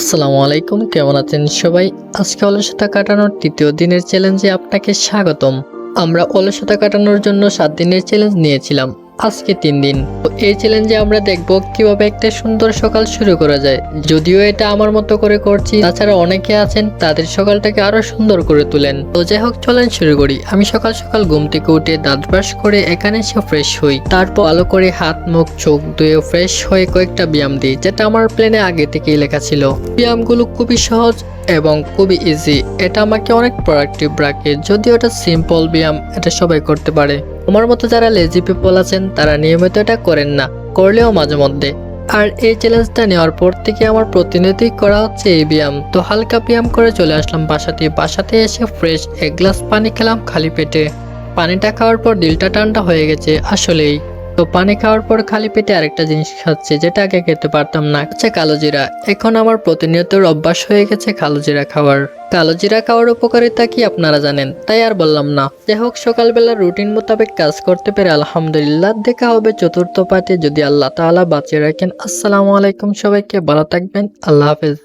আসসালামু আলাইকুম, কেমন আছেন সবাই? আজকে অলসতা কাটানোর তৃতীয় দিনের চ্যালেঞ্জে আপনাকে স্বাগতম। আমরা অলসতা কাটানোর জন্য সাত দিনের চ্যালেঞ্জ নিয়েছিলাম। আজকে তিন দিন। তো এই চ্যালেঞ্জে আমরা দেখব কীভাবে একটা সুন্দর সকাল শুরু করা যায়। যদিও এটা আমার মতো করে করছি, তাছাড়া অনেকে আছেন, তাদের সকালটাকে আরও সুন্দর করে তুলেন। তো যাই হোক, চলেন শুরু করি। আমি সকাল সকাল ঘুম থেকে উঠে দাঁত ব্রাশ করে এখানে এসে ফ্রেশ হই। তারপর ভালো করে হাত, মুখ, চোখ ধুয়ে ফ্রেশ হয়ে কয়েকটা ব্যায়াম দিই, যেটা আমার প্ল্যানে আগে থেকেই লেখা ছিল। ব্যায়ামগুলো খুবই সহজ এবং খুবই ইজি এটা আমাকে অনেক প্রোডাক্টিভ রাখে, যদিও এটা সিম্পল ব্যায়াম, এটা সবাই করতে পারে। আমার মতো যারা লেজি পিপল আছেন, তারা নিয়মিত এটা করেন না, করলেও মাঝে মধ্যে। আর এই চ্যালেঞ্জটা নেওয়ার পর থেকে আমার প্রতিনিধি করা হচ্ছে এই ব্যায়াম। তো হালকা ব্যায়াম করে চলে আসলাম বাসাতে। বাসাতে এসে ফ্রেশ এক গ্লাস পানি খেলাম খালি পেটে। পানিটা খাওয়ার পর দিলটা ঠান্ডা হয়ে গেছে, আসলেই। তো পানি খাওয়ার পর খালি পেটে আরেকটা জিনিস খাচ্ছে, যেটা আগে খেতে পারতাম না। হচ্ছে কালো জিরা। এখন আমার প্রতিনিয়ত অভ্যাস হয়ে গেছে কালো জিরা খাওয়ার। কালো জিরা খাওয়ার উপকারিতা কি আপনারা জানেন? তাই আর বললাম না। যাই হোক, সকালবেলা রুটিন মোতাবেক কাজ করতে পেরে আলহামদুলিল্লাহ, দেখা হবে চতুর্থ পাঠে যদি আল্লাহ তাআলা বাঁচিয়ে রাখেন, আসসালামু আলাইকুম সবাইকে। ভালো থাকবেন। আল্লাহ হাফেজ।